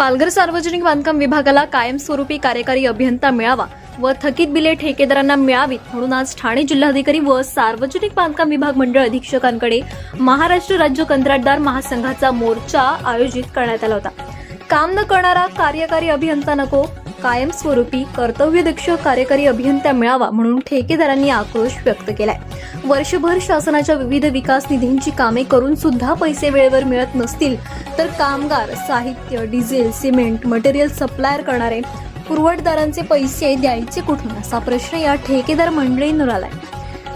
पालघर सार्वजनिक बांधकाम विभागाला कायमस्वरूपी कार्यकारी अभियंता मिळावा व थकीत बिले ठेकेदारांना मिळावीत म्हणून आज ठाणे जिल्हाधिकारी व सार्वजनिक बांधकाम विभाग मंडळ अधीक्षकांकडे महाराष्ट्र राज्य कंत्राटदार महासंघाचा मोर्चा आयोजित करण्यात आला होता. काम न करणारा कार्यकारी अभियंता नको कायमस्वरूपी कर्तव्यदक्ष कार्यकारी अभियंता मिळावा म्हणून ठेकेदारांनी आक्रोश व्यक्त केलाय. वर्षभर शासनाच्या विविध विकास निधींची कामे करून सुद्धा पैसे वेळेवर मिळत नसतील तर कामगार साहित्य डिझेल सिमेंट मटेरियल सप्लायर करणारे पुरवठदारांचे पैसे द्यायचे कुठून? असा प्रश्न या ठेकेदार मंडळींवर आलाय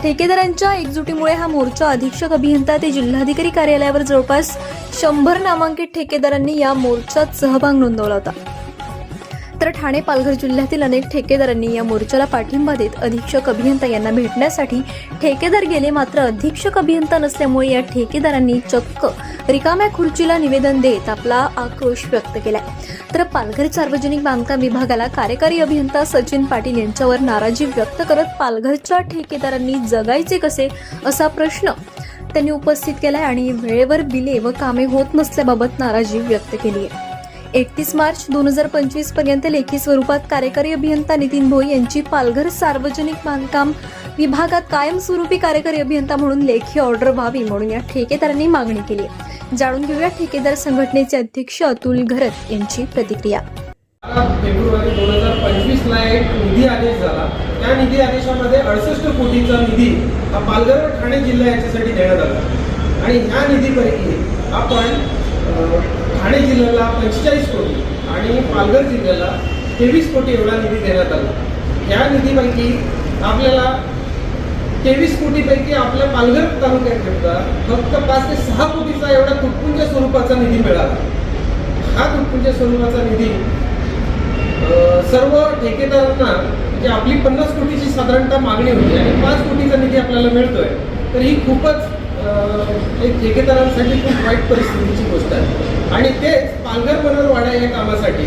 ठेकेदारांच्या एकजुटीमुळे हा मोर्चा अधीक्षक अभियंता ते जिल्हाधिकारी कार्यालयावर जवळपास शंभर नामांकित ठेकेदारांनी या मोर्चात सहभाग नोंदवला होता. तर ठाणे पालघर जिल्ह्यातील अनेक ठेकेदारांनी या मोर्चाला पाठिंबा देत अधीक्षक अभियंता यांना भेटण्यासाठी ठेकेदार गेले. मात्र अधीक्षक अभियंता नसल्यामुळे या ठेकेदारांनी चक्क रिकाम्या खुर्चीला निवेदन देत आपला आक्रोश व्यक्त केलाय. तर पालघर सार्वजनिक बांधकाम विभागाला कार्यकारी अभियंता सचिन पाटील यांच्यावर नाराजी व्यक्त करत पालघरच्या ठेकेदारांनी जगायचे कसे असा प्रश्न त्यांनी उपस्थित केलाय आणि वेळेवर बिले व कामे होत नसल्याबाबत नाराजी व्यक्त केली आहे एकतीस मार्च दोन हजार पंचवीसपर्यंत लेखी स्वरूपात कार्यकारी अभियंता नितीन भोई यांची पालघर सार्वजनिक बांधकाम विभागात कायमस्वरूपी कार्यकारी अभियंता म्हणून लेखी ऑर्डर व्हावी म्हणून या ठेकेदारांनी मागणी केली जाणून घेऊया ठेकेदार संघटनेचे अध्यक्ष अतुल घरत यांची प्रतिक्रिया. फेब्रुवारी दोन हजार पंचवीसला एक निधी आदेश झाला. त्या निधी आदेशामध्ये अडुसष्ट कोटीचा निधी हा पालघर ठाणे जिल्हा याच्यासाठी देण्यात आला. आणि ह्या निधीपैकी आपण ठाणे जिल्ह्याला पंचेचाळीस कोटी आणि पालघर जिल्ह्याला तेवीस कोटी एवढा निधी देण्यात आला. या निधीपैकी आपल्याला तेवीस कोटीपैकी आपल्या पालघर तालुक्यात फक्त पाच ते सहा कोटीचा एवढा तुटपुंच्या स्वरूपाचा निधी मिळाला. हा तुटपुंच्या स्वरूपाचा निधी सर्व ठेकेदारांना म्हणजे आपली पन्नास कोटीची साधारणतः मागणी होती आणि पाच कोटीचा निधी आपल्याला मिळतोय. तर ही खूपच एक ठेकेदारांसाठी खूप वाईट परिस्थितीची गोष्ट आहे. आणि तेच पालघर बनरवाडा या कामासाठी.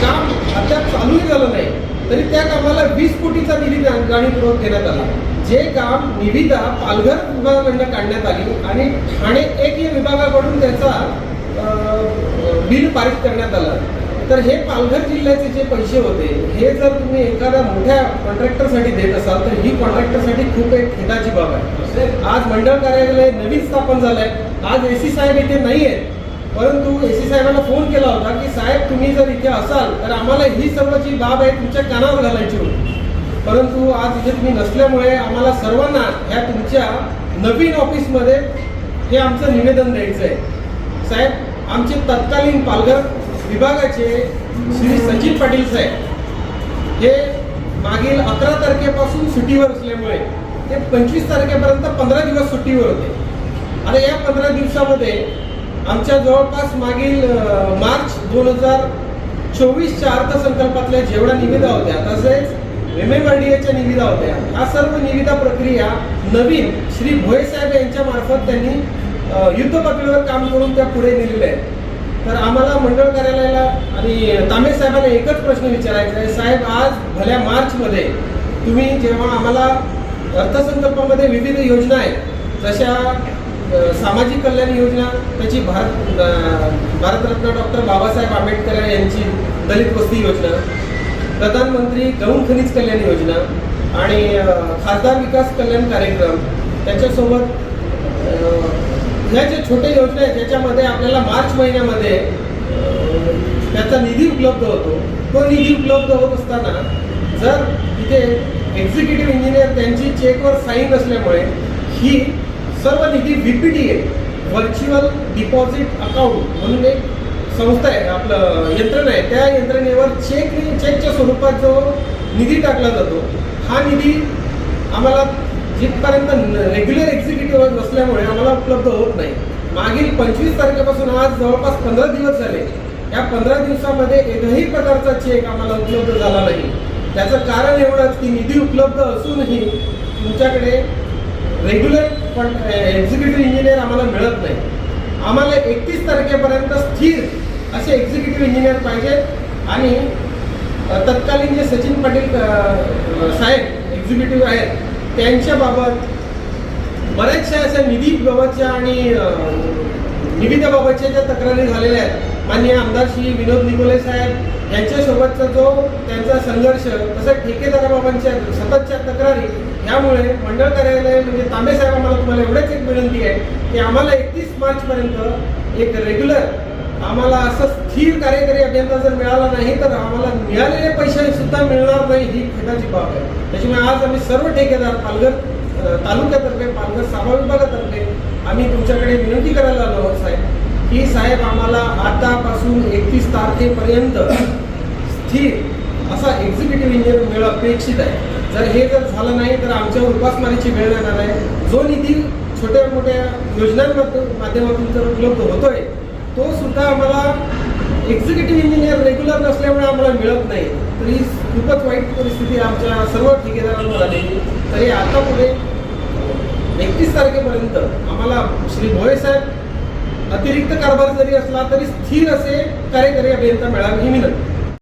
काम अद्याप चालूही झालं नाही तरी त्या कामाला वीस कोटीचा निधी जाणीवपूर्वक देण्यात आला. जे काम निविदा पालघर विभागाकडनं काढण्यात आली आणि ठाणे एक या विभागाकडून त्याचा बिल पारित करण्यात आलं. तर हे पालघर जिल्ह्याचे जे पैसे होते हे जर तुम्ही एखाद्या मोठ्या कॉन्ट्रॅक्टरसाठी देत असाल तर ही कॉन्ट्रॅक्टरसाठी खूप एक खेदाची बाब आहे. आज मंडळ कार्यालय नवीन स्थापन झालंय. आज एसी साहेब इथे नाही आहेत परंतु एसी साहेबांना फोन केला होता की साहेब तुम्ही जर इथे असाल तर आम्हाला ही सर्व जी बाब आहे तुमच्या कानावर घालायची होती. परंतु आज इथे तुम्ही नसल्यामुळे आम्हाला सर्वांना ह्या तुमच्या नवीन ऑफिसमध्ये हे आमचं निवेदन द्यायचं आहे साहेब आमचे तत्कालीन पालघर विभागाचे श्री सचिन पाटील साहेब. हे मागील अकरा तारखेपासून सुट्टीवर असल्यामुळे ते पंचवीस तारखेपर्यंत पंधरा दिवस सुट्टीवर होते. आता या पंधरा दिवसामध्ये आमच्या जवळपास मागील मार्च दोन हजार चोवीसच्या अर्थसंकल्पातल्या जेवढ्या निविदा होत्या तसेच एमएमआरडीएच्या निविदा होत्या ह्या सर्व निविदा प्रक्रिया नवीन श्री भोये साहेब यांच्या मार्फत त्यांनी युद्ध पातळीवर काम करून त्या पुढे नेलेल्या आहेत. तर आम्हाला मंडळ कार्यालयाला आणि तांबे साहेबांना एकच प्रश्न विचारायचा आहे. साहेब आज भल्या मार्चमध्ये तुम्ही जेव्हा आम्हाला अर्थसंकल्पामध्ये विविध योजना आहेत जशा सामाजिक कल्याण योजना त्याची भारत भारतरत्न डॉक्टर बाबासाहेब आंबेडकर यांची दलित वस्ती योजना प्रधानमंत्री गौण खनिज कल्याण योजना आणि खासदार विकास कल्याण कार्यक्रम त्याच्यासोबत ह्या ज्या छोट्या योजना आहेत त्याच्यामध्ये आपल्याला मार्च महिन्यामध्ये त्याचा निधी उपलब्ध होतो. तो निधी उपलब्ध होत असताना जर इथे एक्झिक्युटिव्ह इंजिनियर त्यांची चेकवर साईन नसल्यामुळे ही सर्व निधी डी पी टी आहे व्हर्च्युअल डिपॉझिट अकाउंट म्हणून एक संस्था आहे आपलं यंत्रणा आहे. त्या यंत्रणेवर चेक चेकच्या स्वरूपात जो निधी टाकला जातो हा निधी आम्हाला जिथपर्यंत रेग्युलर एक्झिक्युटिव्ह नसल्यामुळे आम्हाला उपलब्ध होत नाही. मागील पंचवीस तारखेपासून आज जवळपास पंधरा दिवस झाले. या पंधरा दिवसामध्ये एकही प्रकारचा चेक आम्हाला उपलब्ध झाला नाही. त्याचं कारण एवढंच की निधी उपलब्ध असूनही तुमच्याकडे रेग्युलर पण एक्झिक्युटिव्ह इंजिनियर आम्हाला मिळत नाही. आम्हाला एकतीस तारखेपर्यंत स्थिर असे एक्झिक्युटिव्ह इंजिनियर पाहिजेत आणि तत्कालीन जे सचिन पाटील साहेब एक्झिक्युटिव्ह आहेत त्यांच्याबाबत बऱ्याचशा अशा निधी बाबतच्या आणि अ, निविदेबाबतच्या ज्या तक्रारी झालेल्या आहेत माननीय आमदार श्री विनोद निगोले साहेब यांच्यासोबतचा जो त्यांचा संघर्ष तसंच ठेकेदाराबाबांच्या सततच्या तक्रारी यामुळे मंडळ कार्यालय म्हणजे तांबे साहेब आम्हाला तुम्हाला एवढंच एक विनंती आहे की आम्हाला एकतीस मार्चपर्यंत एक रेग्युलर आम्हाला असं स्थिर कार्यकारी अभियंता जर मिळाला नाही तर आम्हाला मिळालेले पैसे सुद्धा मिळणार नाही ही खेदाची बाब आहे. त्याच्यामुळे आज आम्ही सर्व ठेकेदार पालघर तालुक्यातर्फे पालघर सभा विभागातर्फे आम्ही तुमच्याकडे विनंती करायला आलो आहोत साहेब की साहेब आम्हाला आतापासून एकतीस तारखेपर्यंत स्थिर असा एक्झिक्युटिव्ह इंजिनियर मिळ अपेक्षित आहे. जर हे जर झालं नाही तर आमच्यावर उपासमारीची वेळ येणार आहे. जो निधी छोट्या मोठ्या योजनांमध्ये माध्यमातून जर उपलब्ध होतोय तो सुद्धा आम्हाला एक्झिक्युटिव्ह इंजिनियर रेग्युलर नसल्यामुळे आम्हाला मिळत नाही. तर ही खूपच वाईट परिस्थिती आमच्या सर्व ठेकेदारांवर आलेली तरी आता पुढे एकतीस तारखेपर्यंत आम्हाला श्री भोये साहेब अतिरिक्त कारभार जरी असला तरी स्थिर असे कार्यकारी अभियंता मिळावे ही विनंती.